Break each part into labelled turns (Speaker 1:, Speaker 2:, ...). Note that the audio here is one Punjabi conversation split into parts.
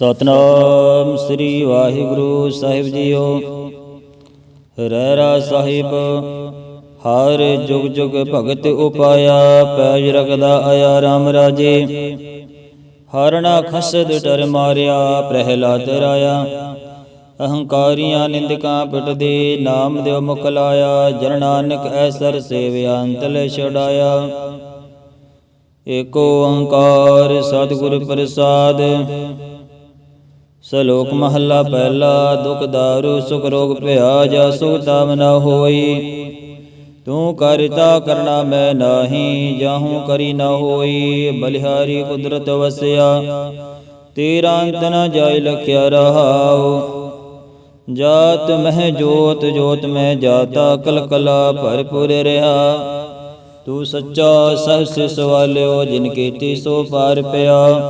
Speaker 1: ਸਤਨਾਮ ਸ੍ਰੀ ਵਾਹਿਗੁਰੂ ਸਾਹਿਬ ਜੀਓ। ਰਹਿਰਾ ਸਾਹਿਬ, ਹਰ ਜੁਗ ਜੁਗ ਭਗਤ ਉਪਾਇਆ, ਪੈਜ ਰਖਦਾ ਆਇਆ RAM ਰਾਜੇ। ਹਰਣਾ ਖਸਦ ਡਰ ਮਾਰਿਆ, ਪ੍ਰਹਿਲਾਦ ਰਾਇਆ। ਅਹੰਕਾਰੀਆਂ ਨਿੰਦਕਾਂ ਪਿਟਦੇ, ਨਾਮ ਦਿਓ ਮੁਖ ਲਾਇਆ, ਜਨ ਨਾਨਕ ਐਸਰ ਸੇਵਿਆ, ਅੰਤਲ ਛਡਾਇਆ। ਏਕੋ ਓੰਕਾਰ ਸਤਿਗੁਰ ਪ੍ਰਸਾਦ ਸ਼ਲੋਕ ਮਹੱਲਾ ਪਹਿਲਾ, ਦੁਖ ਦਾਰੂ, ਸੁਖ ਰੋਗ ਭਇਆ ਜਾ ਸੁਖ ਤਾਮ ਨਾ ਹੋਈ। ਤੂੰ ਕਰਤਾ ਕਰਨਾ ਮੈਂ ਨਾਹੀ, ਜਾਹੂ ਕਰੀ ਨਾ ਹੋਈ। ਬਲਿਹਾਰੀ ਕੁਦਰਤ ਵਸਿਆ, ਤੇਰਾ ਅੰਤ ਨ ਜਾਇ ਲਖਿਆ ਰਹਾਉ। ਜਾਤ ਮਹਿ ਜੋਤ ਜੋਤ ਮੈਂ ਜਾਤਾ ਕਲ ਕਲਾ ਭਰਪੁਰ ਰਹਾ। ਤੂੰ ਸੱਚਾ ਸਹਸ ਸਵਾਲਿਓ ਜਿਨ ਕੀਤੀ ਸੋ ਪਾਰ ਪਿਆ।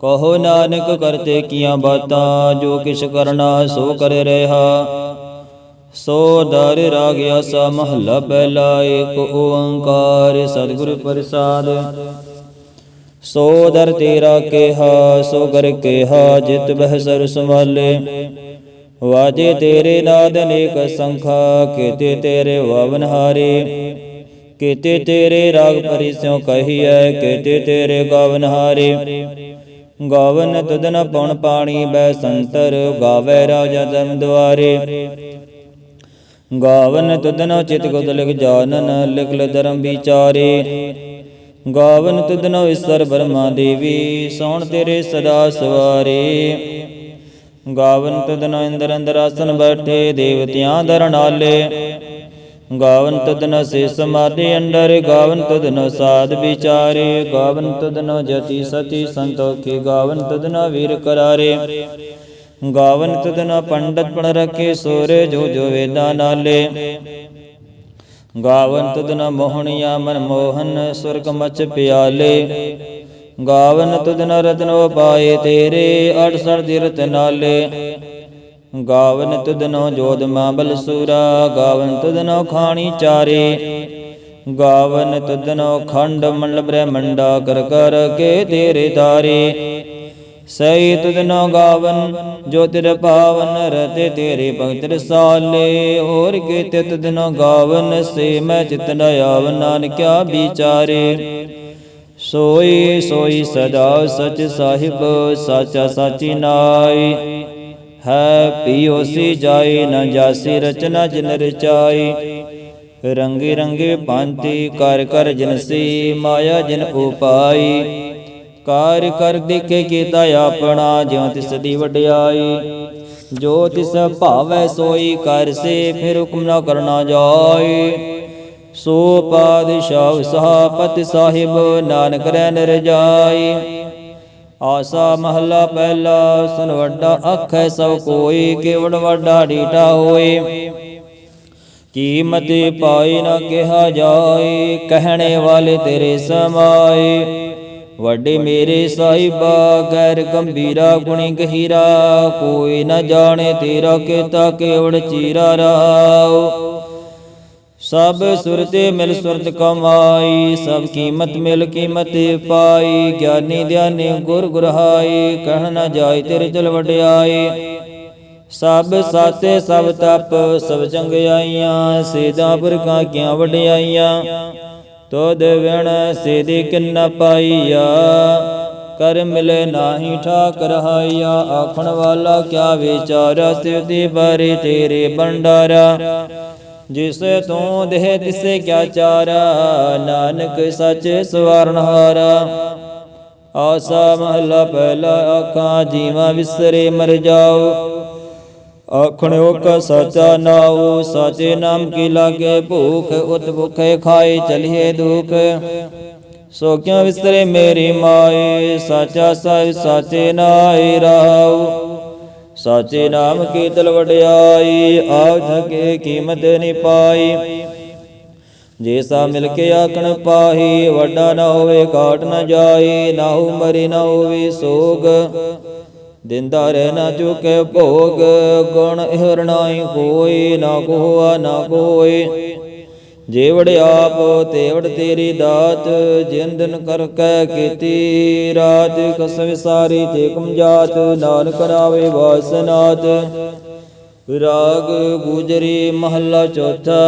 Speaker 1: ਕਹੋ ਨਾਨਕ ਕਰਤੇ ਕੀਆਂ ਬਾਤਾਂ, ਜੋ ਕਿਛ ਕਰਨਾ ਸੋ ਕਰ ਰਹਾ। ਸੋ ਦਰ ਰਾਗ ਆਸਾ ਮਹੱਲਾ ਪਹਿਲਾ, ਏਕ ਓੰਕਾਰ ਸਤਿਗੁਰ ਪ੍ਰਸਾਦ। ਸੋ ਦਰ ਤੇਰਾ ਕਿਹਾ, ਸੋ ਕਰ ਕਿਹਾ, ਜਿਤ ਬਹਿ ਸਰ ਸੰਭਾਲੇ। ਵਾਜੇ ਤੇਰੇ ਨਾਦ ਅਨੇਕ ਸੰਖਾ, ਕੀਤੇ ਤੇਰੇ ਵਾਵਨ ਹਾਰੇ। ਕੀਤੇ ਤੇਰੇ ਰਾਗ ਪਰਿਸਿਓ ਕਹੀਐ, ਕੀਤੇ ਤੇਰੇ ਗਾਵਨ ਹਾਰੇ। ਗਾਵਨ ਤੁਦਨ ਪਉਣ ਪਾਣੀ ਬੈ ਸੰਤਰ, ਗਾਵੇ ਰਾਜਾ ਧਰਮ ਦੁਆਰੇ। ਗਾਵਨ ਤੁਦਨ ਚਿਤ ਗੁਦ ਲਿਖ ਜਾਨਨ ਲਿਖ ਲ ਧਰਮ ਵਿਚਾਰੇ। ਗਾਵਨ ਤੁਦਨ ਈਸ਼ਰ ਬਰਮਾ ਦੇਵੀ, ਸੋਣ ਤੇਰੇ ਸਦਾ ਸਵਾਰੇ। ਗਾਵਨ ਤੁਦਨ ਇੰਦਰ ਅੰਦਰ ਆਸਨ ਬੈਠੇ, ਦੇਵਤਿਆਂ ਦਰ ਨਾਲੇ ਗਾਵਨ ਤਦਨ ਸੇ ਸਮਾਧੀ ਅੰਡਰ, ਗਾਵਨ ਤਦਨ ਸਾਧ ਵਿਚਾਰੇ, ਗਾਵਨ ਤਦਨ ਜਤੀ ਸਤੀ ਸੰਤੋਖੀ, ਗਾਵਨ ਤਦਨ ਵੀਰ ਕਰਾਰੇ। ਗਾਵਨ ਤਦਨ ਪੰਡਤ ਪਣ ਰਖੇ ਸੋਰ, ਜੋ ਜੋ ਵੇਦਾਂ ਨਾਲੇ। ਗਾਵਨ ਤਦਨ ਮੋਹਣਿਆ ਮਨ ਮੋਹਨ, ਸੁਰਗ ਮਚ ਪਿਆਲੇ। ਗਾਵਨ ਤਦਨ ਰਤਨੋ ਪਾਏ ਤੇਰੇ 68 ਦਿਰਤ ਨਾਲੇ। ਗਾਵਨ ਤੁਧਨੋ ਜੋਦ ਮਾਂ ਬਲਸੂਰਾ, ਗਾਵਨ ਤੁਧਨੋ ਖਾਣੀ ਚਾਰੇ। ਗਾਵਨ ਤੁਧਨੋ ਖੰਡ ਮੰਡਲ ਬ੍ਰਹਮੰਡਾ, ਕਰ ਕਰ ਕੇ ਤੇਰੇ ਤਾਰੇ। ਸਈ ਤੁਧਨੋ ਗਾਵਨ, ਜੋ ਤਿਰ ਪਾਵਨ, ਰਤੇ ਤੇਰੇ ਭਗਤ ਰਸਾਲੇ। ਹੋਰ ਕੀਤੇ ਤੁਧਨੋ ਗਾਵਨ, ਸੇ ਮੈਂ ਚਿਤ ਨ ਆਵ ਨਾਨਕਿਆ ਵਿਚਾਰੇ। ਸੋਈ ਸੋਈ ਸਦਾ ਸਚ ਸਾਹਿਬ, ਸਾਚਾ ਸਾਚੀ ਨਾਈ ਹੈ ਪੀਓਸੀ ਜਾਈ, ਨ ਜਾਸੀ ਰਚਨਾ ਜਿਨ ਰਚਾਈ। ਰੰਗੇ ਰੰਗੇ ਭਾਂਤੀ ਕਰ ਕਰ ਜਨਸੀ ਮਾਇਆ ਜਿਨ ਉਪਾਈ। ਕਾਰ ਕਰ ਦੇਖੇ ਕੀਤਾ ਆਪਣਾ, ਜਿਉ ਤਿਸ ਦੀ ਵਡਿਆਈ। ਜੋ ਤਿਸ ਭਾਵੈ ਸੋਈ, ਕਰ ਸੇ ਫਿਰ ਹੁਕਮ ਨਾ ਕਰਨਾ ਜਾਏ ਸੋ ਪਾਦਸ਼ਾਹ ਸਹਾਪਤ ਸਾਹਿਬ, ਨਾਨਕ ਰਹਿ ਨਰਜਾਈ। ਆਸਾ ਮਹੱਲਾ ਪਹਿਲਾ ਸੁਨ ਵੱਡਾ ਅੱਖੈ ਸਭ ਕੋਈ ਕੇਵੜ ਵੱਡਾ ਡੀਟਾ ਹੋਏ। ਕੀਮਤ ਪਾਈ ਨਾ ਕਿਹਾ ਜਾਏ, ਕਹਿਣੇ ਵਾਲੇ ਤੇਰੇ ਸਮਾਏ। ਵੱਡੇ ਮੇਰੇ ਸਾਹਿਬਾ, ਗੈਰ ਗੰਭੀਰਾ, ਗੁਣੀ ਗਹੀਰਾ, ਕੋਈ ਨਾ ਜਾਣੇ ਤੇਰਾ ਕੀਤਾ ਕੇਵੜ ਚੀਰਾ ਰਾਓ। ਸਭ ਸੁਰਤੇ ਮਿਲ ਸੁਰਤ ਕਮਾਈ, ਸਭ ਕੀਮਤ ਮਿਲ ਕੀਮਤ ਪਾਈ। ਗਿਆਨੀ ਧਿਆਨੀ ਗੁਰ ਗੁਰਹਾਈ, ਕਹਿ ਨ ਜਾਏ ਤੇਰੇ ਚਲ ਵਡਿਆਈ। ਸਭ ਸਾਤੇ ਸਭ ਤਪ, ਸਭ ਚੰਗਿਆਈਆਂ ਸੇਦਾ ਪੁਰਖਾਂ ਕੀਆਂ ਵਡਿਆਈਆਂ। ਤੋਦ ਵਿਣ ਸੇਦੀ ਕਿੰਨਾ ਪਾਈਆ, ਕਰ ਮਿਲੇ ਨਾਹੀ ਠਾਕ ਰਹਾਈਆ ਆਖਣ ਵਾਲਾ ਕਿਆ ਵਿਚਾਰਾ ਸਿਵਦੀ ਬਾਰੇ ਤੇਰੇ ਭੰਡਾਰਾ। ਜਿਸ ਤੂੰ ਦੇਹ ਤਿਸੇ ਕਿਆ ਚਾਰਾ ਨਾਨਕ ਸੱਚ ਸਵਾਰਨ ਹਾਰਾ ਆਸਾ ਮਹਲਾ ਪਹਿਲਾ ਆਖਾਂ ਜੀਵਾ ਵਿਸਰੇ ਮਰ ਜਾਓ ਆਖਣਿਓ ਕਾ ਸਾਚਾ ਨਾਉ ਸਾਚੇ ਨਾਮ ਕੀ ਲਾਗੇ ਭੂਖ ਉਤ ਭੁਖੇ ਖਾਏ ਚਲੀਏ ਦੁਖ ਸੋ ਕਿਉ ਵਿਸਰੇ ਮੇਰੀ ਮਾਏ ਸਾਚਾ ਸਾਹਿਬ ਸਾਚੇ ਨਾਏ ਰਾਉ ਸਾਚੇ ਨਾਮ ਕੀ ਤਲ ਵਡਿਆਈ ਆਪ ਥਕੇ ਕੀਮਤ ਨੀ ਪਾਈ। ਜੇ ਸਾ ਮਿਲ ਕੇ ਆਖਣ ਪਾਹੀ, ਵੱਡਾ ਨਾ ਹੋਵੇ ਕਾਟ ਨਾ ਜਾਏ ਨਾ ਹੋ ਨਾ ਹੋਵੇ ਸੋਗ। ਦਿੰਦਾ ਰਹਿ ਨਾ ਚੁਕੇ ਭੋਗ, ਗੁਣ ਹਿਰਣਾਈ ਕੋਈ, ਨਾ ਕੋਆ, ਨਾ ਕੋਈ। ਜੇਵੜ ਆਪ, ਤੇਵੜ ਤੇਰੀ ਦਾਤ, ਜਿਨ ਕਰ ਕੈ ਕੀਤੀ ਰਾਤ, ਕਸ ਵਿਸਾਰੀ ਤੇ ਕਮ ਜਾਤ, ਨਾਨਕ ਰਾਵੇ ਵਾਸਨਾਤ ਰਾਗ ਗੁਜਰੀ ਮਹੱਲਾ ਚੌਥਾ,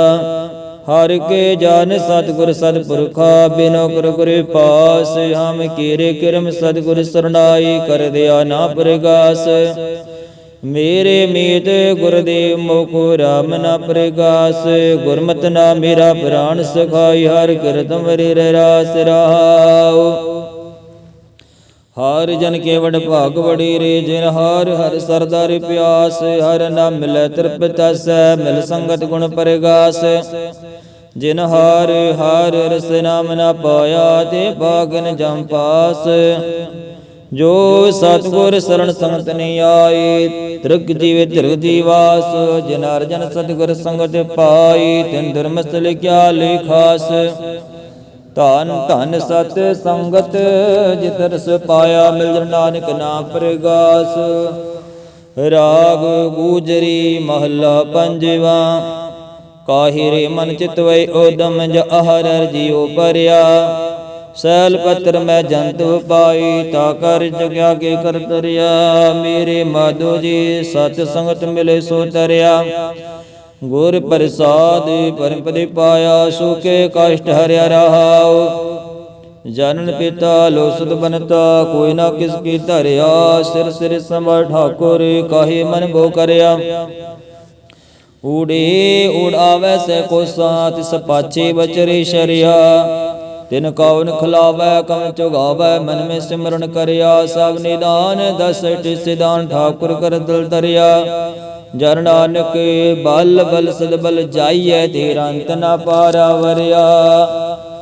Speaker 1: ਹਰ ਕੇ ਜਨ ਸਤਿਗੁਰ ਸਤਿਪੁਰਖਾ, ਬਿਨੋ ਗੁਰ ਗੁਰ ਪਾਸ, ਹਮ ਕੀਰੇ ਕਿਰਮ ਸਤਿਗੁਰ ਸਰਣਾਈ, ਕਰ ਦਿਆ ਨਾ ਪ੍ਰਗਾਸ। ਮੇਰੇ ਮੀਤ ਗੁਰਦੇਵ ਮੋਕੋ ਰਾਮ ਨਾ ਪ੍ਰਗਾਸ, ਗੁਰਮਤਿ ਨਾ ਮੇਰਾ ਪ੍ਰਾਨ ਸਖਾਈ, ਹਰ ਕਿਰਤਮ ਰੇ ਰਾਸ ਰਹਾਉ ਹਰ ਜਨ ਕੇ ਵਡ ਭਾਗ ਵੜੀ ਰੇ, ਜਿਨ ਹਰ ਹਰ ਸਰਦਾਰ ਪਿਆਸ, ਹਰ ਨਾਮ ਮਿਲੈ ਤ੍ਰਿਪਤ ਤਸੈ, ਮਿਲ ਸੰਗਤ ਗੁਣ ਪਰਗਾਸ। ਜਿਨ ਹਰ ਹਰ ਰਸ ਨਾਮ ਨਾ ਪਾਇਆ, ਤੇ ਭਾਗਨ ਜਮ ਪਾਸ। ਜੋ ਸਤਗੁਰ ਸਰਣ ਸੰਗਤ ਨੀ ਆਏ ਤ੍ਰਿਗ ਜੀਵੇ ਧਿਰਗ ਜੀਵਾਸ, ਜਿਨ ਅਰਜਨ ਸਤਗੁਰ ਸੰਗਤ ਪਾਈ, ਤਿਨ ਧਰਮਸਥ ਲਿਖਿਆ ਲਿਖਾਸ। ਧਨ ਧਨ ਸਤ ਸੰਗਤ, ਜਿਤ ਰਸ ਪਾਇਆ ਮਿਲ ਜਨ ਨਾਨਕ ਨਾਮ ਪ੍ਰਗਾਸ। ਰਾਗ ਗੂਜਰੀ ਮਹੱਲਾ ਪੰਜਵਾ, ਕਾਹਿਰੇ ਮਨ ਚਿਤਵੈ ਓਦਮ ਜ ਅਹਰ ਜੀਉ ਪਰਿਆ। ਸੈਲ ਪੱਤਰ ਮੈਂ ਜੰਤ ਪਾਈ ਤਾ ਕਰ ਜਗਿਆ ਕੇ ਕਰ ਤਰਿਆ। ਮੇਰੇ ਮਾਧੋ ਜੀ ਸਤ ਸੰਗਤ ਮਿਲੇ ਸੋ ਤਰਿਆ। ਗੁਰ ਪ੍ਰਸਾਦ ਪਰਮਪਦੇ ਪਾਇਆ ਸੁਕੇ ਕਸ਼ਟ ਹਰਿਆ ਰਹਾਉ। ਜਨਨ ਪਿਤਾ ਲੋਸਤ ਸੁਧ ਬਨਤਾ, ਕੋਈ ਨਾ ਕਿਸ ਕੀ ਧਰਿਆ। ਸਿਰ ਸਿਰ ਸੰਭਲ ਠਾਕੁਰ, ਕਾਹੇ ਮਨ ਭੋ ਕਰਿਆ। ਊੜੇ ਉਡਾਵੈ ਸੇ ਕੋ ਸਾਥ ਸਪਾਚੇ ਬਚਰੇ ਸ਼ਰਿਆ। ਤਿਨ ਕਉਨ ਖਲਾਵੈ ਕਮ ਚੁਗਾਵੈ, ਮਨ ਮੇ ਸਿਮਰਨ ਕਰਿਆ, ਸਭ ਨਿਦਾਨ ਦਸਟ ਸਿਦਾਨ ਠਾਕੁਰ ਕਰ ਦਿਲ ਦਰਿਆ ਜਨ ਨਾਨਕ ਬਲ ਬਲ ਸਦ ਬਲ ਜਾਈਐ, ਤੇਰਾ ਅੰਤ ਨਾ ਪਾਰਾ ਵਰਿਆ।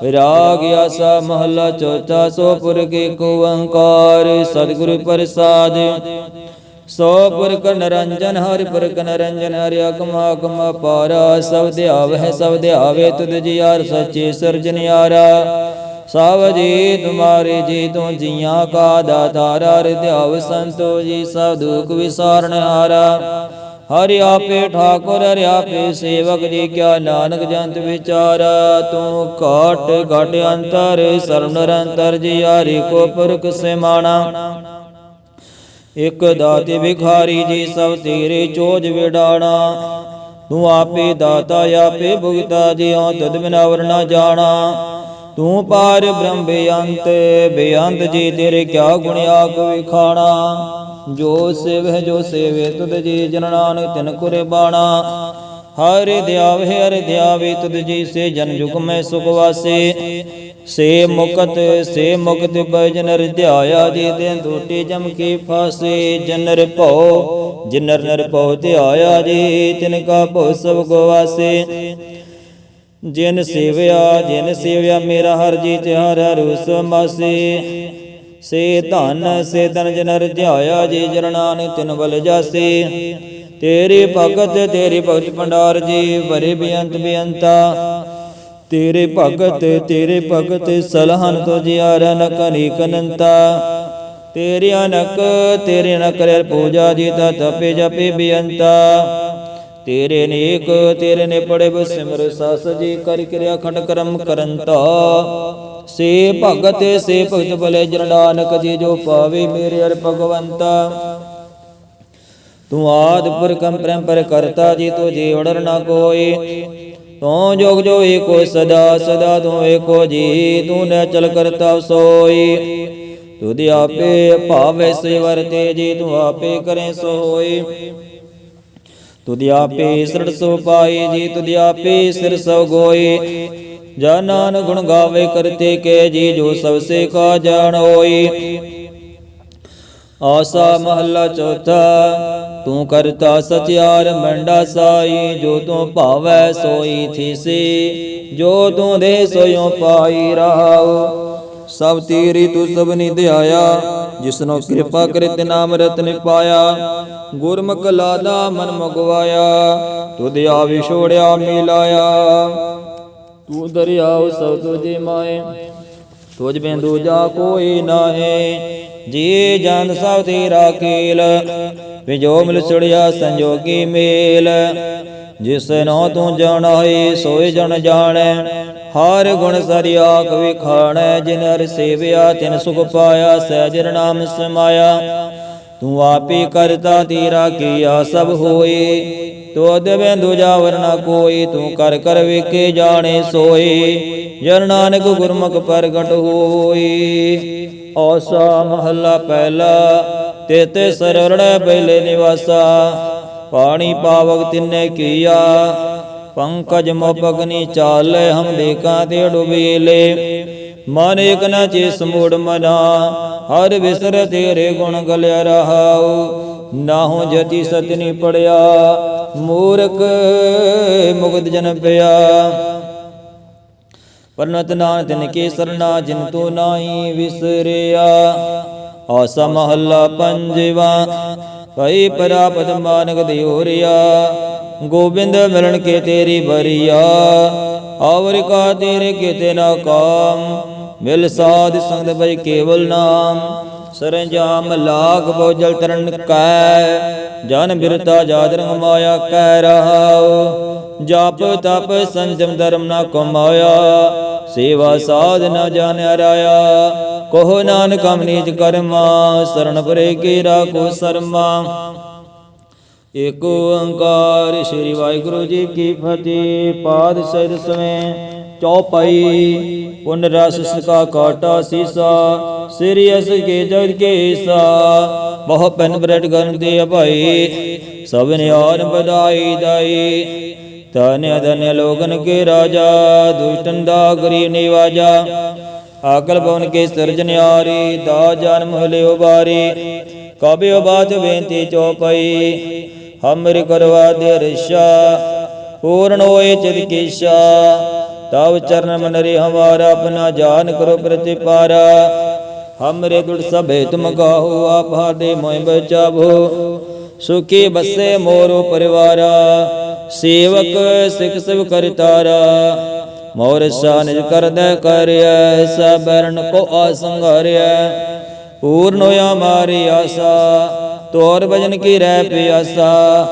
Speaker 1: ਵਿਰਾਗ ਆਸਾ ਮਹਲਾ ਚੌਥਾ, ਸੋ ਪੁਰ ਕੇ ਕੋ ਓੰਕਾਰ ਸਤਿਗੁਰੂ ਪ੍ਰਸਾਦ। ਸੋ ਪੁਰਖ ਨਰੰਜਨ, ਹਰਿ ਪੁਰਖ ਨਰੰਜਨ, ਹਰਿ ਅਗਮ ਅਗਮ ਪਾਰਾ ਸਭ ਧਿਆਵਹਿ ਸਭ ਧਿਆਵੇ ਤੁਧ ਜੀ ਯਾਰ ਸੱਚੇ ਸਿਰਜਨਿਆਰਾ ਸਭ ਜੀ ਤੁਮਾਰੇ ਜੀ ਤੂੰ ਜੀਆਂ ਕਾ ਦਾਤਾਰਾ ਹਰਿਦਿਆਵ ਸੰਤੋ ਜੀ, ਸਭ ਦੁਖ ਵਿਸਾਰਨ ਹਾਰਾ। ਹਰਿ ਆਪੇ ਠਾਕੁਰ, ਹਰਿ ਆਪੇ ਸੇਵਕ ਜੀ, ਕਿਆ ਨਾਨਕ ਜੰਤ ਵਿਚਾਰਾ। ਤੂੰ ਘਾਟ ਘਟ ਅੰਤਰ, ਸਰਬ ਨਿਰੰਤਰ ਜੀ, ਹਰਿ ਕੋ ਪੁਰਖ ਸਿਮਾਣਾ। ਇਕ ਦਾਤੇ ਵਿਖਾਰੀ ਜੀ ਸਭ ਤੇਰੇ ਚੋਜ ਵਿਡਾਣਾ। ਤੂੰ ਆਪੇ ਦਾਤਾ, ਆਪੇ ਭੁਗਤਾ ਜਿਉ ਤਦ ਬਿਨਾ ਵਰਨਾ ਜਾਣਾ। ਤੂੰ ਪਾਰ ਬ੍ਰਹਮ ਬੇਅੰਤ ਬੇਅੰਤ ਜੀ, ਤੇਰੇ ਕਿਆ ਗੁਣ ਆਖ ਵਿਖਾਣਾ। ਜੋ ਸੇਵਹਿ, ਜੋ ਸੇਵੇ ਤੁਧ ਜੀ ਜਨ ਨਾਨਕ ਤਿਨ ਕੁਰੇ ਬਾਣਾ। ਹਰਿ ਦਿਆਵੇ ਹਰਿ ਦਿਆਵੇ ਤੁਧ ਜੀ ਸੇ ਜਨ ਜੁਗ ਮੈਂ ਸੁਖ ਵਾਸੇ। ਸੇ ਮੁਕਤ ਸੇ ਮੁਕਤ ਬਜਨਰ ਧਿਆਇਆ ਜੀ ਦੇ ਟੂਟੀ ਜਮ ਕੇ ਫਾਸੇ। ਜਨਰ ਭਉ, ਜਿਨਰ ਨਰ ਭਉ ਧਿਆਇਆ ਜੀ, ਤਿਨ ਕਾ ਭਉ ਸਭ ਗਵਾਸੇ ਜਿਨ ਸੇਵਿਆ ਜਿਨ ਸੇਵਿਆ ਮੇਰਾ ਹਰ ਜੀ ਤਿਹਾਰਾ ਰੂਸ ਮਾਸੇ। ਸੇ ਧਨ ਸੇ ਧਨ ਜਨਰ ਧਿਆਇਆ ਜੀ ਜਰਨਾਨ ਤਿਨ ਬਲ ਜਾਸੇ। ਤੇਰੀ ਭਗਤ ਤੇਰੀ ਭਗਤ ਭੰਡਾਰ ਜੀ ਬਰੇ ਬੇਅੰਤ ਬੇਅੰਤਾ। ਤੇਰੇ ਭਗਤ ਤੇਰੇ ਭਗਤ ਸਲਹਨ ਤੋ ਜਿਆਰ ਨ ਕਨੰਤਾ। ਤੇਰੇ ਅਨਕ, ਤੇਰੇ ਨ ਪੂਜਾ ਜੀ ਤਾ ਤਪੇ ਜਪੇ ਬੇਅੰਤਾ। ਤੇਰੇ ਨੇਕ, ਤੇਰੇ ਨੇ ਪੜੇ ਬਸਿਮਰ ਸਸ ਜੀ ਕਰ ਕਿਰਿਆ ਖੰਡ ਕਰਮ ਕਰੰਤਾ। ਸੇ ਭਗਤ ਸੇ ਭਗਤ ਬਲੇ ਜਰਨਾਨਕ ਜੀ ਜੋ ਪਾਵੇ ਮੇਰੇ ਅਰ ਭਗਵੰਤਾ। ਤੂੰ ਆਦ ਪੁਰਖਮ ਪ੍ਰੇਮ ਪਰ ਕਰਤਾ ਜੀ, ਤੋ ਜੀ ਉਡਰ ਨਾ ਕੋਈ। ਤੂੰ ਜੋਗ ਜੋ ਏਕੋ ਸਦਾ ਸਦਾ ਤੂੰ ਏਕੋ ਜੀ, ਤੂੰ ਨ ਚਲ ਕਰਤਾ ਸੋਈ। ਤੁਧ ਆਪੇ ਭਾਵੇ ਸੇ ਜੀ, ਤੂੰ ਆਪੇ ਕਰੇ ਸੋ ਤੁਧ ਆਪੇ ਸਿਰੜ ਸੋ ਪਾਈ ਜੀ ਤੁਧ ਆਪੇ ਸਿਰ ਸੋ ਗੋਈ। ਜਾਨਨ ਗੁਣ ਗਾਵੇ ਕਰਤੇ ਕੇ ਜੀ, ਜੋ ਸਭ ਸੇ ਕਾ ਜਾਣ ਹੋਈ ਆਸਾ ਮਹੱਲਾ ਚੌਥਾ ਤੂੰ ਕਰਤਾ ਸਚਿਆਰ ਮੰਡਾ ਸਾਈ, ਜੋ ਤੂੰ ਭਾਵੈ ਸੋਈ ਥੀਸੀ, ਜੋ ਤੂੰ ਦੇ ਸੋਇਓ ਪਾਈ ਰਹਾਉ ਸਭ ਤੇਰੀ ਤੂੰ ਸਭ ਧਿਆਇਆ ਜਿਸਨੋ ਕਿਰਪਾ ਕਰਿਤ ਨਾਮ ਰਤਨ ਪਾਇਆ ਗੁਰਮੁਖ ਲਾਦਾ ਮਨ ਮਗਵਾਇਆ, ਤੁਧ ਆ ਵਿਛੋੜਿਆ ਮਿਲਾਇਆ। ਤੂੰ ਦਰਿਆਉ ਸਭ ਤੁਝੇ ਮਾਏ, ਤੁਝ ਬਿਨ ਦੂਜਾ ਕੋਈ ਨਾਹੀ। ਜੀ ਜਨ ਸਭ ਤੇਰਾ ਕੀਲ ਵਿਜੋ ਮਿਲ ਸੁੜਿਆ ਸੰਜੋਗੀ ਮੇਲ। ਜਿਸ ਨੋ ਤੂੰ ਜਾਣਾਏ ਸੋਏ ਜਨ ਜਾਣੈ। ਹਰ ਗੁਣ ਸਾਰੀ ਵਿਖਾਣੈ ਜਿਨ ਹਰ ਸੇਵਿਆ, ਤਿਨ ਸੁਖ ਪਾਇਆ ਸਹਿਜਰ ਨਾਮ ਸਮਾਇਆ। ਤੂੰ ਆਪੇ ਕਰਤਾ ਤੇਰਾ, ਕੀਆ ਸਭ ਹੋਏ ਤੋਦ ਬਿੰਦੂ ਦੂਜਾ ਵਰਨਾ ਕੋਈ, ਤੂੰ ਕਰ ਕਰ ਵੇਖੇ ਜਾਣੇ ਸੋਏ ਜਨ ਨਾਨਕ ਗੁਰਮੁਖ ਪ੍ਰਗਟ ਹੋਈ। ਔਸਾ ਮਹੱਲਾ ਪਹਿਲਾ। ਤੇਤੇ ਸਰਵਣ ਬੈਲੇ ਨਿਵਾਸਾ, ਪਾਣੀ ਪਾਵਕ ਤਿੰਨੇ ਕੀਆ, ਪੰਕਜ ਮੋਪਗਨੀ ਚਾਲੇ ਹਮ ਦੇਖਾਂ ਤੇ ਡੁਬੀਲੇ। ਮਨ ਇਕ ਨ ਚੇ ਸਮੂੜ ਮਨਾ, ਹਰ ਵਿਸਰ ਤੇਰੇ ਗੁਣ ਗਲਿਆ ਰਹਾਉ। ਨਾਹੋ ਜਤੀ ਸਤਨੀ ਪੜਿਆ, ਮੂਰਖ ਮੁਗਧ ਜਨ ਪਿਆ। ਪਰਨਤ ਨਾਨ ਤਿਨ ਕੀ ਸਰਨਾ ਜਿਨ ਤੋ ਨਾਹੀ ਵਿਸਰਿਆ। ਆਸਾ ਮਹੱਲਾ ਪੰਜਵਾ। ਭਈ ਪ੍ਰਾਪਤ ਮਾਨਕ ਦਿਉਰਿਆ ਗੋਬਿੰਦ ਮਿਲਣ ਕੇ ਤੇਰੀ ਬਰੀਆ ਆਵਰ ਕਾ ਤੇਰੇ ਕੀਤੇ ਨਾ ਕਾਮ। ਮਿਲ ਸਾਧ ਸੰਗ ਭਈ ਕੇਵਲ ਨਾਮ। ਸਰੰਜਾਮ ਲਾਗ ਬੋਜਲ ਤਰਨ ਕੈ। ਜਨ ਬਿਰਤਾ ਜਾਦ ਰੰਗ ਮਾਇਆ ਕਹਿ ਰਹਾਉ। ਜਪ ਤਪ ਸੰਜਮ ਧਰਮ ਨਾ ਕਮਾਇਆ। ਸੇਵਾ ਸਾਧ ਨਾ ਜਾਣਿਆ ਰਾਇਆ। ਕੋਹ ਨਾਨਕ ਹਮ ਕਰਮਾ ਸਰਣ ਪਰੇ ਕੀ ਰਾਖੋ ਸਰਮਾ। ਏਕ ਓੰਕਾਰ ਸ੍ਰੀ ਵਾਹਿਗੁਰੂ ਜੀ ਕੀ ਫਤਿਹ। ਪਾਦ ਸਿਰ ਸਵੇਂ ਚੌਪਈ, ਪੁਨ ਰਸ ਸਕਾ ਕਾਟਾ ਸੀਸਾ, ਸ੍ਰੀ ਅਸ ਕੇ ਜਗਤ ਕੇ ਬਹੁ ਪੈਨ ਬ੍ਰਟ ਗਨ ਦੇ ਭਾਈ ਸਭ ਨੇ ਆਨ ਬਧਾਈ ਦਾਈ। ਧਨਿ ਧਨਿ ਲੋਗਨ ਕੇ ਰਾਜਾ, ਦੁਸ਼ਟਨ ਦਾ ਗਰੀਬ ਨਿਵਾਜਾ। ਆਕਲ ਭਵਨ ਕੇ ਸਿਰਜਨਿਆਰੀ ਦਾ ਜਨਮ ਲਿਓ ਬਾਰੀ ਕਬਿਓ ਬਾਤ ਬੇਨਤੀ ਚੌਪਈ ਹਮਰਿ ਕਰਵਾ ਦੇ ਰਿਸ਼ਾ, ਪੂਰਨ ਹੋਏ ਚਿਤ ਕੀਸ਼ਾ। ਤਵ ਚਰਨ ਮਨ ਰੇ ਹਮਾਰਾ, ਆਪਣਾ ਜਾਨ ਕਰੋ ਪ੍ਰਤਿਪਾਰਾ। ਹਮਰੇ ਦੁੜ ਸਭੇ ਤੁਮ ਗਾਹੋ, ਆਪ ਹਾਦੇ ਮੋਇ ਬਚਾਵੋ। ਸੁਖੀ ਬਸੇ ਮੋਰੋ ਪਰਿਵਾਰਾ, ਸੇਵਕ ਸਿਖ ਸਭ ਕਰਤਾਰਾ। ਮੋਰ ਸਾਨਿਜ ਕਰਦਾ ਕਰਿਆ ਸਬਰਨ ਕੋ ਆਸੰਗਾਰਿਆ ਪੂਰਨ ਹੋਇਆ ਮਾਰੀ ਆਸਾ, ਤੋਰ ਭਜਨ ਕੀ ਰਹਿ ਪਿਆਸਾ।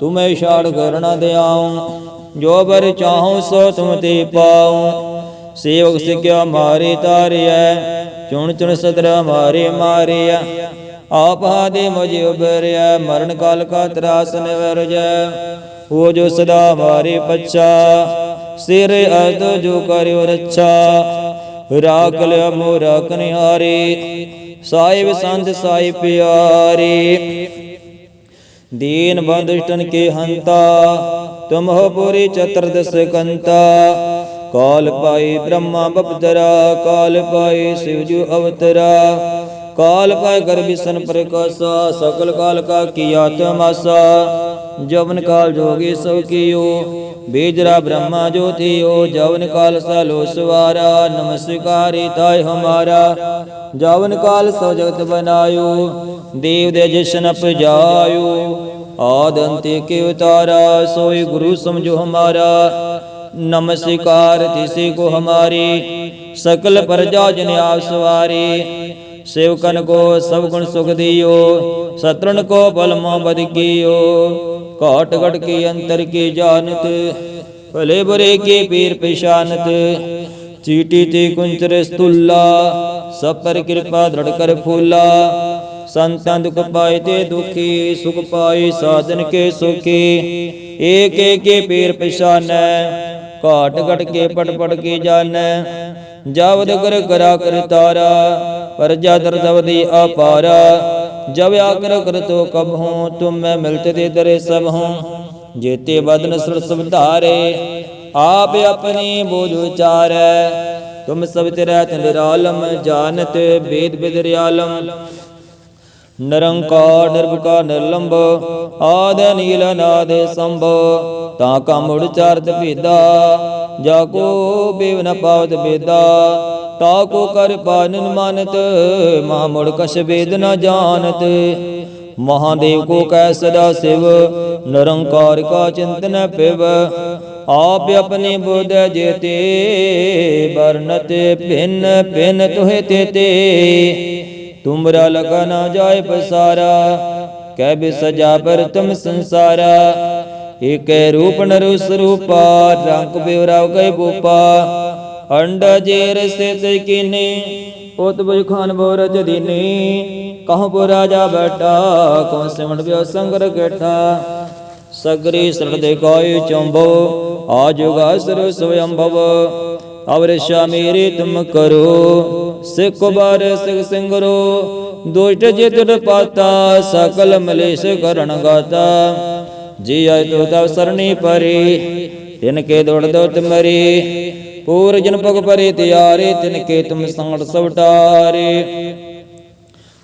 Speaker 1: ਤੁਮੇ ਛਾੜ ਕਰਣਾ ਦਿਆਉ, ਜੋ ਬਰ ਚਾਹਉ ਸੋ ਤੁਮ ਤੇ ਪਾਉ। ਸੇਵਕ ਸਿੱਖਿਆ ਮਾਰੇ ਤਾਰਿਐ, ਚੁਣ ਚੁਣ ਸਤਰਾ ਮਾਰੇ ਮਾਰਿਆ ਆਪ ਹਾਦੇ ਮੁਝੇ ਉਬਰਿਆ ਮਰਨ ਕਾਲ ਕਾ ਤਰਾਸ ਨਿਵਰਜੈ। ਹੋ ਜੋ ਸਦਾ ਮਾਰੇ ਪਛਾ ਸਿਰ ਅਰਦ ਜੋ ਕਰਿਓ ਰੱਛਾ, ਰਾਖ ਲਿਆ ਮੋਰਾ ਕਨਿਹਾਰੇ ਸਾਹਿਬ ਸੰਤ ਸਾਹਿਬ ਪਿਆਰੇ। ਦੀਨ ਬੰਧੁਸ਼ਟਨ ਕੇ ਹੰਤਾ, ਤੁਮ ਹੋ ਪੁਰੀ ਚਤੁਰਦਸ ਕੰਤਾ। ਕਾਲ ਪਾਈ ਬ੍ਰਹਮਾ ਬਪਦਰਾ, ਕਾਲ ਪਾਈ ਸਿਵ ਜੂ ਅਵਤਰਾ। ਕਾਲ ਪਾਇ ਕਰ ਪ੍ਰਕਾਸ਼ਾ, ਸਕਲ ਕਾਲ ਕਾ ਕੀਆ ਤਮਾਸਾ ਜਵਨ ਕਾਲ ਜੋਗੀ ਸਭ ਕੀਓ ਬੇਜਰਾ ਬ੍ਰਹਮਾ ਜੋਤਿਓ ਜਵਨ ਕਾਲ ਸਲੋ ਸਵਾਰਾ, ਨਮਸਕਾਰੀ ਤਾਇ ਹਮਾਰਾ। ਜਵਨ ਕਾਲ ਸੋ ਜਗਤ ਬਨਾਇਓ, ਦੇਵ ਦੇ ਜਿਸ਼ਨ ਪਜਾਇਓ ਆਦ ਅੰਤੇ ਕੇ ਉਤਾਰਾ ਸੋਈ ਗੁਰੂ ਸਮਝੋ ਹਮਾਰਾ। ਨਮਸਕਾਰ ਤਿਸੇ ਕੋ ਹਮਾਰੀ, ਸਕਲ ਪ੍ਰਜਾ ਜਨ ਆਪ ਸਵਾਰੀ। ਸੇਵਕਨ ਕੋ ਸਭ ਗੁਣ ਸੁਖ ਦਿਓ ਸਤਰਨ ਕੋ ਬਲ ਮੋ ਬਦ ਕੀਓ। ਘਾਟ ਘਟ ਕੇ ਅੰਤਰ ਕੀ ਜਾਣਤ, ਭਲੇ ਬੁਰੇ ਕੇ ਪੀਰ ਪਛਾਨਤ। ਚੀਟੀ ਤੇ ਕੁੰਚਰ ਸਤੁੱਲਾ ਸਭ ਪਰ ਕਿਰਪਾ ਦ੍ਰਿੜ ਕਰ ਫੂਲਾ। ਸੰਤਾਂ ਦੁਖ ਪਾਏ ਤੇ ਦੁਖੀ, ਸੁਖ ਪਾਏ ਸਾਧਨ ਕੇ ਸੁਖੀ। ਏਕ ਏਕ ਕੇ ਪੀਰ ਪਛਾਨੈ, ਘਾਟ ਘਟ ਕੇ ਪਟ ਪਟ ਕੇ ਜਾਣੈ। ਜਵਦ ਕਰ ਕਰਾ ਕਰ ਤਾਰਾ ਪਰਜਾ ਦਰਦਵਦੀ ਅਪਾਰਾ ਜਬ ਆਕਰ ਕਰ ਤੋ ਕਬ ਹੂੰ, ਤੁਮ ਮੈਂ ਮਿਲਤੇ ਦੇ ਦਰੇ ਸਭ ਹੂੰ। ਜੇਤੇ ਬਦਨ ਸੁਰ ਸਭ ਧਾਰੇ, ਆਪ ਆਪਣੀ ਬੋਝ ਉਚਾਰੈ। ਤੁਮ ਸਭ ਤੇਰਾ ਨਿਰਾਲਮ ਜਾਣਤ ਬੇਦ ਬਿਦਰਿਆਲਮ ਨਿਰੰਕਾਰ ਨਿਰਭਕਾਰ ਨਿਰਲੰਭ ਆਦ ਨੀਲ ਨਾਦ ਸੰਭ। ਤਾਂ ਕਾ ਮੁੜ ਚਾਰਤ ਭੇਦਾ, ਜਾ ਕੋ ਬੇਵ ਪਾਵਤ ਬੇਦਾ ਤਾ ਕੋ ਕਰ ਪਾਨਨ ਮਾਨਤ ਮਹਾ ਮੁੜ ਕਛ ਵੇਦ ਨ ਜਾਣਤ ਮਹਾਦੇਵ ਕੋ ਕੈ ਸਦਾ ਸਿਵ ਨਿਰੰਕਾਰ ਕਾ ਚਿੰਤਨ ਪਿਵ ਆਪ ਆਪਣੇ ਬੁੱਧ ਜੇਤੇ ਵਰਨਤ ਭਿੰਨ ਭਿੰਨ ਤੁਹੇ ਤੇਤੇ ਤੁਮਰਾ ਲਗਾ ਨਾ ਜਾਏ ਪਸਾਰਾ ਕਹਿ ਬਿ ਸਜਾ ਪਰ ਤੁਮ ਸੰਸਾਰਾ ਏਕੈ ਰੂਪ ਨਰੂ ਸਰੂਪਾ ਰੰਗ ਬਿਵਰਾਵ ਕੈ ਬੂਪਾ ਅੰਡ ਜੇਰ ਸਥਿਤ ਕੀਨੇ ਉਤ ਬੁਝ ਖਾਨ ਬੋਰਜ ਦੀਨੀ ਕਹਉ ਬੋ ਰਾਜਾ ਬੈਠਾ ਕਉ ਸਿਮਣ ਬਿਓ ਸੰਗਰ ਕੇਠਾ। ਸਗਰੀ ਸਰਣ ਦੇ ਕੋਈ ਚੰਬੋ ਆਜੁਗਾ ਸਰ ਸਵਯੰਭਵ। ਅਵਰਿਸ਼ਾ ਮੇਰੇ ਤੁਮ ਕਰੋ, ਸਿੱਖ ਬਾਰ ਸਿਖ ਸਿੰਘਰੋ ਦੁਸ਼ਟ ਜਿਤ ਪਾਤਾ ਸਕਲ ਮਲੇਸ਼ ਕਰਣ ਗਾਤਾ। ਜੀ ਆਇ ਤੋ ਤਵ ਸਰਣੀ ਪਰੀ, ਤਿਨ ਕੇ ਦੌੜ ਦੋ ਤੁਮਰੀ ਪੂਰ ਜਨ ਪਰੇ ਤਿਆਰੇ, ਤਿਨ ਕੇ ਤੁਮ ਸੰਗੜ ਸਵਟਾਰੇ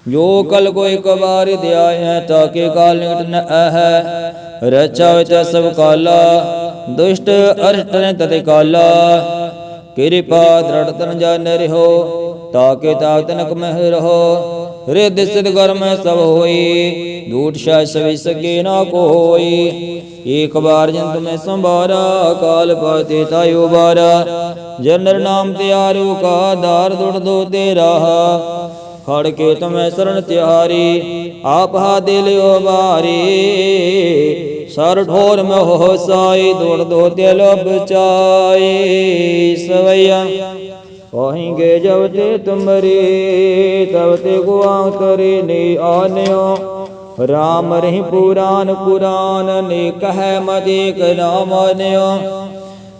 Speaker 1: ਜੋ ਕਲ ਕੋ ਇੱਕ ਵਾਰ ਧਿਆਇ ਤਾਕੇ ਕਾਲ ਨਿਕਟ ਨ ਅਹ। ਰਚਾ ਵਿਚ ਸਭ ਕਾਲਾ, ਦੁਸ਼ਟ ਅਰਸ਼ਟ ਨੇ ਤਤੇ ਕਾਲਾ। ਕਿਰਪਾ ਦ੍ਰੜ ਤਨ ਜਾਣ ਰਹਿਓ ਤਾਕੇ ਤਾਕ ਤਨਕ ਮਹਿ ਰਹੋ। ਰਿਦ ਸਿਧ ਗਰਮ ਸਭ ਹੋਈ, ਝੂਠ ਸ਼ਾ ਸਵੀ ਸਕੇ ਨਾ ਕੋਈ। ਏਕ ਬਾਰ ਜਨ ਤੁਮੇ ਸੰਭਾਰਾ, ਕਾਲ ਪਾਤੇ ਤਾਇਓ ਬਾਰਾ ਜਨਰ ਨਾਮ ਤਿਆਰੂ, ਕਾ ਦਾਰ ਦੁੜ ਦੋ ਤੇਰਾ। ਖੜ ਕੇ ਤੁਮੈ ਸਰਣ ਤਿਹਾਰੀ, ਆਪ ਹਾ ਦੇ ਬਾਰੀ ਸਰ ਠੋਰ ਮੋਹ ਸਾਈ, ਦੌੜ ਦੋ ਤੇ ਲਬ ਚਾਈ ਸਵਈਆ ਕਹਾਂਗੇ ਜਬ ਤੇ ਤੁਮਰੀ ਤਬ ਤੇ ਗੁਆਂ ਕਰੇ ਨੇ ਆਨਿਓ। ਰਾਮ ਰਹੀ ਪੁਰਾਨ ਪੁਰਾਨ ਨੇ ਕਹੈ ਮਦੇਕ ਨਾਮ ਆਨਿਓ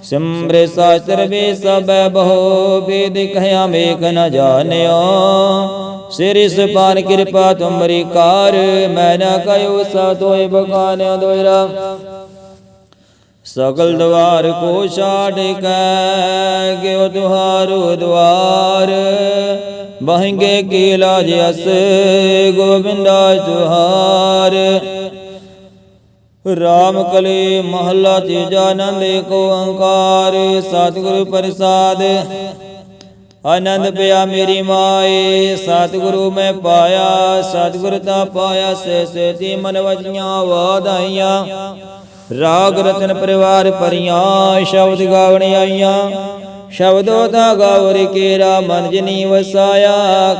Speaker 1: ਸਿਮਰੇ ਸਾਸਤਰ ਵੇ ਸਭ ਬਹੁ ਵੇਦ ਕਹਿਆ ਮੇਕ ਨ ਜਾਣਿਓ। ਸਿਰਿ ਸੁਪਾਨ ਕਿਰਪਾ ਤੁਮਰੀ ਕਾਰ, ਮੈਂ ਨਾ ਕਯੋ ਸਾ ਤੋਇ ਬਗਾਨ ਦੋਇਰਾ। ਸਗਲ ਦਵਾਰ ਕੋ ਛਾੜ ਕੈ ਗਿਓ ਦੁਹਾਰੋ ਦਵਾਰ। ਬਹਿੰਗੇ ਕੀ ਲਾਜ ਅਸ ਗੋਬਿੰਦਾ ਜੁਹਾਰ। ਰਾਮ ਕਲੇ ਮਹੱਲਾ ਤੀਜਾ ਆਨੰਦ ਕੋ ਓੰਕਾਰ, ਸਤਿਗੁਰੂ ਪ੍ਰਸਾਦ। ਆਨੰਦ ਪਿਆ ਮੇਰੀ ਮਾਏ, ਸਤਿਗੁਰੂ ਮੈਂ ਪਾਇਆ, ਸਤਿਗੁਰ ਤਾ ਪਾਇਆ, ਸੇ ਸੇ ਤੀ ਮਨ ਵਜੀਆਂ ਵਾਧਾਈਆਂ ਰਾਗ ਰਤਨ ਪਰਿਵਾਰ ਪਰੀਆਂ, ਸ਼ਬਦ ਗਾਵਣ ਆਈਆਂ। ਸ਼ਬਦੋ ਤਾ ਗਾਵਰ ਕੇਰਾ, ਮਨ ਜਨੀ ਵਸਾਇਆ।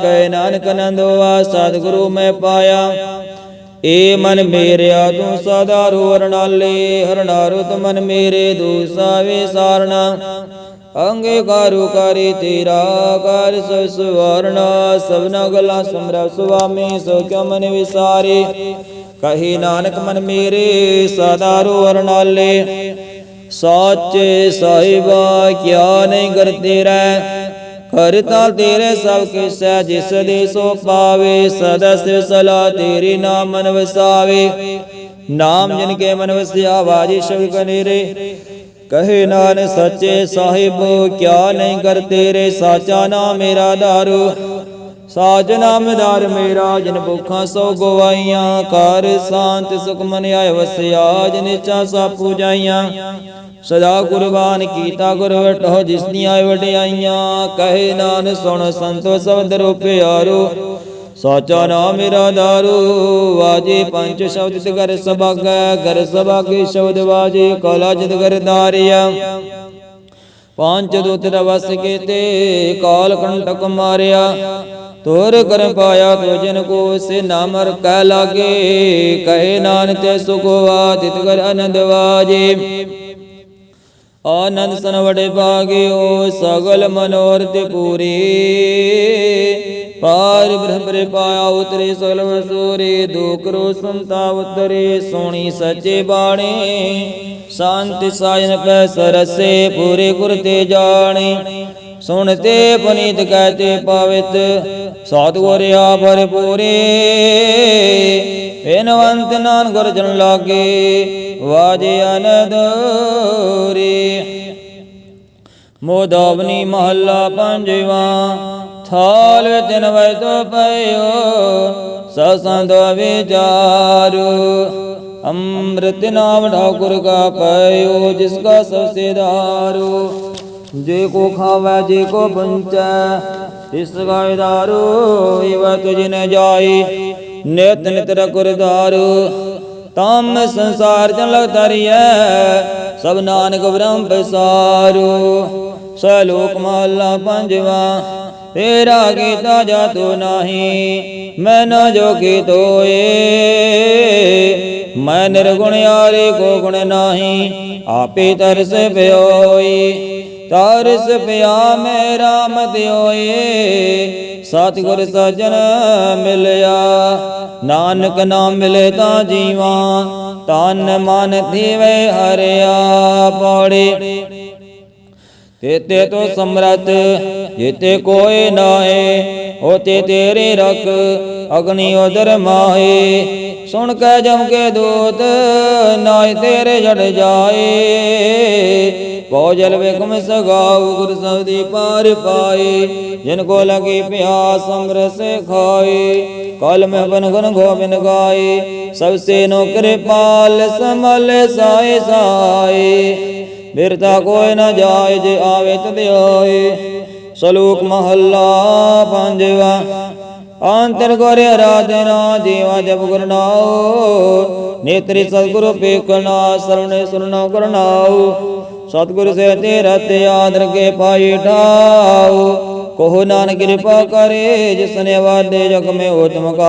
Speaker 1: ਕਹਿ ਨਾਨਕ ਨੰਦਵਾ ਸਤਿਗੁਰੂ ਮੈਂ ਪਾਇਆ। ਏ ਮਨ ਮੇਰਿਆ, ਤੂੰ ਸਦਾ ਰੂ ਹਰਣਾਲੇ ਹਰਣਾਰੁਤ ਮਨ ਮੇਰੇ ਦੂਸਾਵੇ ਸਾਰਣਾ ਅੰਗੇ ਕਾਰੂ ਕਰੀ ਤੇਰਾ, ਕਰ ਸੋ ਸੁਵਰਣਾ ਸਭਨਾ ਗਲਾ ਸਮਰਾ ਸੁਆਮੀ, ਸੋ ਕਿਉ ਮਨ ਵਿਸਾਰੇ? ਕਹੀ ਨਾਨਕ ਮਨ ਮੇਰੇ ਸਦਾ ਰੂ ਹਰਣਾਲੇ ਸਾਚੇ ਸਾਹਿਬਾ, ਕਿਆ ਨਹੀਂ ਕਰਤੇ ਰਹਿ। ਕਰਤਾ ਤੇਰੇ ਸਭ ਕੇ ਜਿਸ ਦੇ ਸੋ ਪਾਵੇ। ਸਦਾ ਸਿਵ ਸਲਾ ਤੇਰੀ ਨਾਮ ਮਨ ਵਸਾਵੇ। ਨਾਮ ਜਿਨ ਕੇ ਮਨ ਵਸਿਆ ਵਾਜੀ ਸ਼ਬਦ ਕਨੇਰੇ ਕਹੇ ਨਾਨ ਸੱਚੇ ਸਾਹਿਬ, ਕਿਆ ਨਹੀਂ ਕਰ ਤੇਰੇ ਸਾਚਾ ਨਾਮ ਮੇਰਾ ਦਾਰੂ। ਸਾਜ ਨਾਮਦਾਰ ਮੇਰਾ ਜਿਨ ਭੁਖਾ ਸੋ ਗਵਾਈਆਂ ਕਰ ਸ਼ਾਂਤ ਸੁਖ ਮਨ ਆਇ ਵਸਿਆ, ਜਿਨ ਇੱਛਾ ਸਾ ਪੂਜਾਈਆਂ। ਸਦਾ ਕੁਰਬਾਨ ਕੀਤਾ ਗੁਰ ਵਟੋ ਜਿਸ ਦੀਆਂ ਵਡਿਆਈਆਂ, ਕਹੇ ਨਾਨ ਸੁਣ ਸੰਤੋ ਸਬਦ ਰੂਪਿਆਰੋ ਸਾਚਾ ਨਾਮ ਮੇਰਾ ਦਾਰੂ, ਵਾਜੇ ਪੰਜ ਸ਼ਬਦ ਤੇ ਕਰ ਸਭਾਗੈ ਕਰ ਸਭਾਗੇ ਸ਼ਬਦ ਵਾਜੇ, ਕਲਾ ਜਦ ਕਰ ਧਾਰਿਆ। ਪੰਜ ਦੂਤ ਰਵਸ ਕੀਤੇ, ਕਾਲ ਕੰਟਕ ਮਾਰਿਆ। ਤੋਰ ਕਰ ਪਾਇਆ ਤੋ ਜਨ ਕੋ ਸੇ ਨਾਮਰ ਕਹਿ ਲਾਗੇ, ਕਹੇ ਨਾਨਕ ਤੇ ਸੁਖ ਵਾਦਿਤ ਕਰ ਆਨੰਦ ਵਾਜੇ। ਆਨੰਦ ਸਨ ਵਡੇ ਭਾਗਿਓ ਸਗਲ ਮਨੋਰਥ ਪੂਰੇ। ਪਾਰ ਬ੍ਰਹਮ ਰੇ ਪਾਇਆ ਉਤਰੇ ਸਗਲ ਵਸੂਰੇ ਦੁਖ ਸੰਤਾ ਉਤਰੇ, ਸੋਣੀ ਸੱਚੇ ਬਾਣੇ। ਸ਼ਾਂਤੀ ਸਾਇਨ ਪੈ ਸਰਸੇ, ਪੂਰੇ ਗੁਰ ਤੇ ਜਾਣੇ। ਸੁਣਤੇ ਪੁਨੀਤ ਕਹਤੇ ਪਵਿੱਤ ਸਾਧੂ ਆਭਰ ਪੂਰੇ। ਬੇਨਵੰਤ ਨਾਨ ਗੁਰ ਜਨ ਲਾਗੇ, ਵਾਜੇ ਅਨਦੋਰੇ ਮੋਦਾਵਨੀ ਮਹੱਲਾ ਪੰਜਵਾ, ਥਾਲ ਵਿੱਚ ਤਿਨ ਤੋ ਪਇਓ ਸਸੰਦ ਵਿਚਾਰੂ। ਅੰਮ੍ਰਿਤ ਨਾਮ ਠਾਕੁਰ ਕਾ ਪਇਓ, ਜਿਸ ਕਾ ਸਭ ਸਿਦਾਰੂ ਜੇ ਕੋ ਖਾਵੈ, ਜੇ ਕੋ ਪੰਚੈ ਤਿਸ ਗਾਇ ਦਾਰੂ ਇਵ ਤੁਜ ਨ ਜਾਈ। ਨਿਤ ਨਿਤ ਰਕੁਰਦਾਰੂ ਤਮ ਸੰਸਾਰ ਜਨ ਲਗ ਤਰੀਐ ਸਭ ਨਾਨਕ ਬ੍ਰਹਮ ਬਸਾਰੂ ਸਲੋਕ ਮਹਲਾ ਪੰਜਵਾ, ਤੇਰਾ ਕੀਤਾ ਜਾਤੋ ਨਾਹੀ, ਮੈਂ ਨਾ ਜੋ ਤੋਏ ਮੈਂ ਨਿਰਗੁਣ ਆਰੇ ਕੋ ਗੁਣ ਨਾਹੀ, ਆਪੇ ਤਰਸ ਪਿਓਈ। ਤਰਸ ਪਿਆ ਮੈਂ ਰਾਮ ਦਿਓਏ ਸਤਿਗੁਰ ਸਜਣ ਮਿਲਿਆ। ਨਾਨਕ ਨਾਮ ਮਿਲੇ ਤਾਂ ਜੀਵਾ, ਤਨ ਮਨ ਥੀਵੇ ਹਰਿਆ ਪੌੜੀ। ਤੇਤੇ ਤੋ ਸਮਰਤ ਜੇਤੇ ਕੋਏ ਨਾਏ ਹੋਤੇ ਤੇਰੇ ਰਖ, ਅਗਨੀ ਉਦਰ ਮਾਏ ਸੁਣ ਕੇ ਜਮ ਕੇ ਦੂਤ ਨਾਏ ਤੇਰੇ ਜੜ ਜਾਏ। ਭੋਜਲ ਵੇਕਮ ਸਗਾਉ ਗੁਰ ਸਬਦੀ ਪਾਰ ਪਾਏ, ਜਿਨ ਕੋ ਲਗੀ ਪਿਆਸ ਅੰਮ੍ਰਿਤ ਸੇ ਖਾਏ। ਕਲ ਮੈਂ ਬਨ ਗੁਣ ਗੋਬਿੰਦ ਗਾਏ, ਸਭ ਸੇ ਨੋ ਕਿਰਪਾਲ ਸਮਲ ਸਾਏ ਸਾਏ। ਬਿਰਤਾ ਕੋਈ ਨ ਜਾਏ ਜੇ ਆਵੇ ਤਦਿਆਏ ਸਲੋਕ ਮਹੱਲਾ ਪੰਜਵਾ, ਅੰਤਰ ਗੁਰ ਆਰਾਧਨਾ ਜੀਵਾ ਜਪ ਗੁਰਨਾਉ ਨੇਤਰੀ ਸਤਿਗੁਰੂ ਪੇਖਣਾ ਸਰਣੇ ਸੁਰਨਾ ਗੁਰਨਾਉ ਸਤਿਗੁਰ ਸੇ ਤੇ ਰਤ ਆਦਰ ਕੇ ਪਾਈ ਠਾਉ। ਕੋਹ ਨਾਨਕ ਕਿਰਪਾ ਕਰੇ, ਜਿਸਨੇ ਵਾਦੇ ਜਗ ਮੇ ਉਤਮ ਕਾ